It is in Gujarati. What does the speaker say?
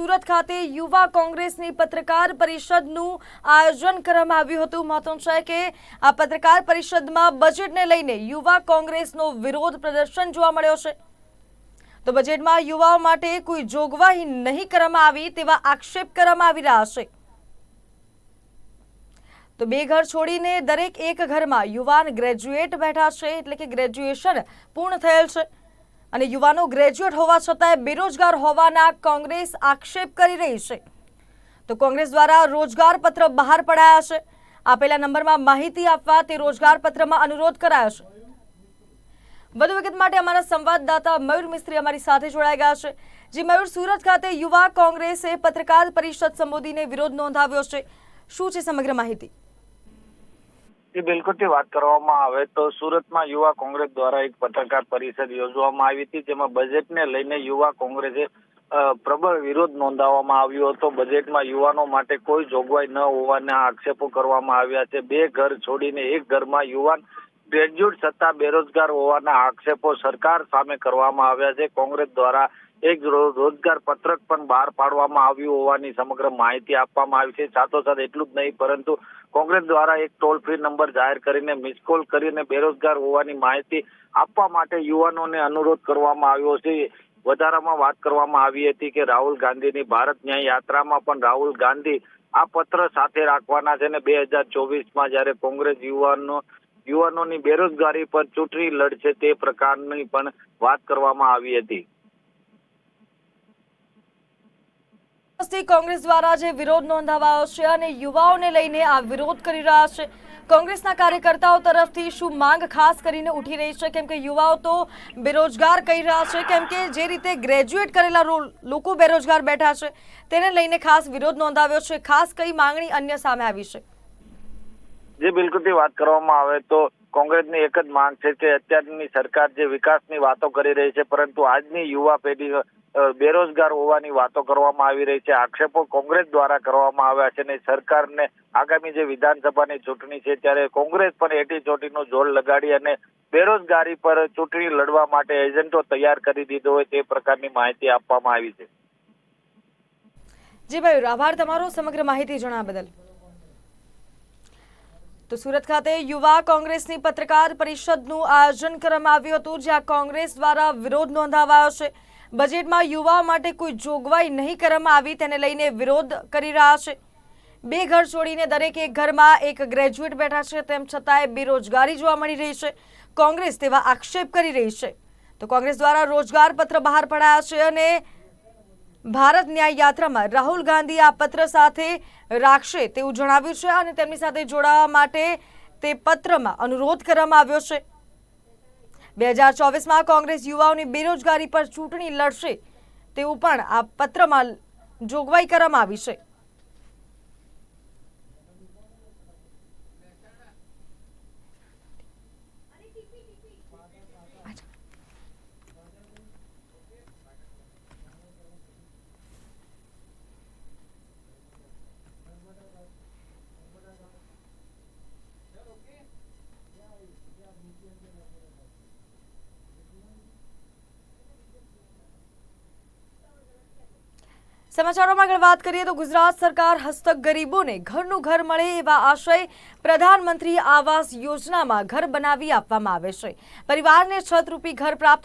સુરત ખાતે યુવા કોંગ્રેસની પત્રકાર પરિષદનું આયોજન કરવામાં આવ્યું હતું. મહત્વનું છે કે આ પત્રકાર પરિષદમાં બજેટને લઈને યુવા કોંગ્રેસનો વિરોધ પ્રદર્શન જોવા મળ્યો છે. તો બજેટમાં યુવાઓ માટે કોઈ જોગવાઈ નહીં કરવામાં આવી તેવા આક્ષેપ કરવામાં આવી રહ્યા છે. તો બે ઘર છોડીને દરેક એક ઘરમાં યુવાન ગ્રેજ્યુએટ બેઠા છે એટલે કે ગ્રેજ્યુએશન પૂર્ણ થયેલ છે. અને યુવાનો ગ્રેજ્યુએટ હોવા છતાંય બેરોજગાર હોવાના કોંગ્રેસ આક્ષેપ કરી રહી છે. તો કોંગ્રેસ દ્વારા રોજગાર પત્ર બહાર પડાયા છે. આપેલા નંબરમાં માહિતી આપવા તે રોજગાર પત્રમાં અનુરોધ કરાયો છે. વધુ વિગત માટે અમારા સંવાદદાતા મયુર મિસ્ત્રી અમારી સાથે જોડાઈ ગયા છે. જે મયુર, સુરત ખાતે યુવા કોંગ્રેસે પત્રકાર પરિષદ સંબોધીને વિરોધ નોંધાવ્યો છે. શું છે સમગ્ર માહિતી? જી બિલકુલથી વાત કરવામાં આવે તો સુરતમાં યુવા કોંગ્રેસ દ્વારા એક પત્રકાર પરિષદ યોજવામાં આવી હતી, જેમાં બજેટને લઈને યુવા કોંગ્રેસે પ્રબળ વિરોધ નોંધાવવામાં આવ્યો હતો. બજેટમાં યુવાનો માટે કોઈ જોગવાઈ ન હોવાના આક્ષેપો કરવામાં આવ્યા છે. બે ઘર છોડીને એક ઘરમાં યુવાન ગ્રેજ્યુએટ થતા બેરોજગાર હોવાના આક્ષેપો સરકાર સામે કરવામાં આવ્યા છે. કોંગ્રેસ દ્વારા એક રોજગાર પત્રક પણ બહાર પાડવામાં આવ્યું હોવાની સમગ્ર માહિતી આપવામાં આવી છે. સાથોસાથ એટલું જ નહીં, પરંતુ કોંગ્રેસ દ્વારા એક ટોલ ફ્રી નંબર જાહેર કરીને, મિસ કોલ કરીને બેરોજગાર હોવાની માહિતી આપવા માટે યુવાનોને અનુરોધ કરવામાં આવ્યો છે. વધારામાં વાત કરવામાં આવી હતી કે રાહુલ ગાંધીની ભારત ન્યાય યાત્રામાં પણ રાહુલ ગાંધી આ પત્ર સાથે રાખવાના છે ને બે હજાર ચોવીસમાં જ્યારે કોંગ્રેસ યુવાનો, યુવાનોની બેરોજગારી પર ચૂંટણી લડશે તે પ્રકારની પણ વાત કરવામાં આવી હતી. દિવસથી કોંગ્રેસ દ્વારા જે વિરોધ નોંધાવાયો છે અને યુવાઓને લઈને આ વિરોધ કરી રહ્યા છે. કોંગ્રેસના કાર્યકર્તાઓ તરફથી શું માંગ ખાસ કરીને ઉઠી રહી છે? કેમ કે યુવાઓ તો બેરોજગાર કહી રહ્યા છે. કેમ કે જે રીતે ગ્રેજ્યુએટ કરેલા લોકો બેરોજગાર બેઠા છે, તેને લઈને ખાસ વિરોધ નોંધાવ્યો છે. ખાસ કઈ માંગણી અન્ય સામે આવી છે? જે બિલકુલથી વાત કરવામાં આવે તો કોંગ્રેસની એક જ માંગ છે કે અત્યારની સરકાર જે વિકાસની વાતો કરી રહી છે, પરંતુ આજની યુવા પેઢી બેરોજગાર હોવાની વાતો કરવામાં આવી રહી છે. આક્ષેપો કોંગ્રેસ દ્વારા કરવામાં આવ્યા છે અને સરકારને આગામી જે વિધાનસભાની ચૂંટણી છે ત્યારે કોંગ્રેસ પણ એટી ચોટીનું જોર લગાડી અને બેરોજગારી પર ચૂંટણી લડવા માટે એજન્ટો તૈયાર કરી દીધો હોય તે પ્રકારની માહિતી આપવામાં આવી છે. જી ભાઈ, આભાર તમારો સમગ્ર માહિતી જણાવવા બદલ. તો સુરત ખાતે યુવા કોંગ્રેસની પત્રકાર પરિષદનું આયોજન કરવામાં આવ્યું હતું, જ્યાં કોંગ્રેસ દ્વારા વિરોધ નોંધાવાયો છે. બજેટમાં યુવાઓ માટે કોઈ જોગવાઈ નહીં કરવામાં આવી, તેને લઈને વિરોધ કરી રહ્યા છે. બે ઘર છોડીને દરેક એક ઘરમાં એક ગ્રેજ્યુએટ બેઠા છે, તેમ છતાંય બેરોજગારી જોવા મળી રહી છે. કોંગ્રેસ તેવા આક્ષેપ કરી રહી છે. તો કોંગ્રેસ દ્વારા રોજગાર પત્ર બહાર પડાયા છે અને ભારત ન્યાય યાત્રામાં રાહુલ ગાંધી આ પત્ર સાથે રાખશે તેવું જણાવ્યું છે અને તેમની સાથે જોડાવા માટે તે પત્રમાં અનુરોધ કરવામાં આવ્યો છે. બે હજાર ચોવીસમાં કોંગ્રેસ યુવાઓની બેરોજગારી પર ચૂંટણી લડશે તેવું પણ આ પત્રમાં જોગવાઈ કરવામાં આવી છે. સમાચારોમાં આગળ વાત કરીએ તો ગુજરાત સરકાર હસ્તક ગરીબોને ઘરનું ઘર મળે એવા આશય પ્રધાનમંત્રી આવાસ યોજનામાં ઘર બનાવી આપવામાં આવે છે. પરિવારને છત રૂપી ઘર પ્રાપ્ત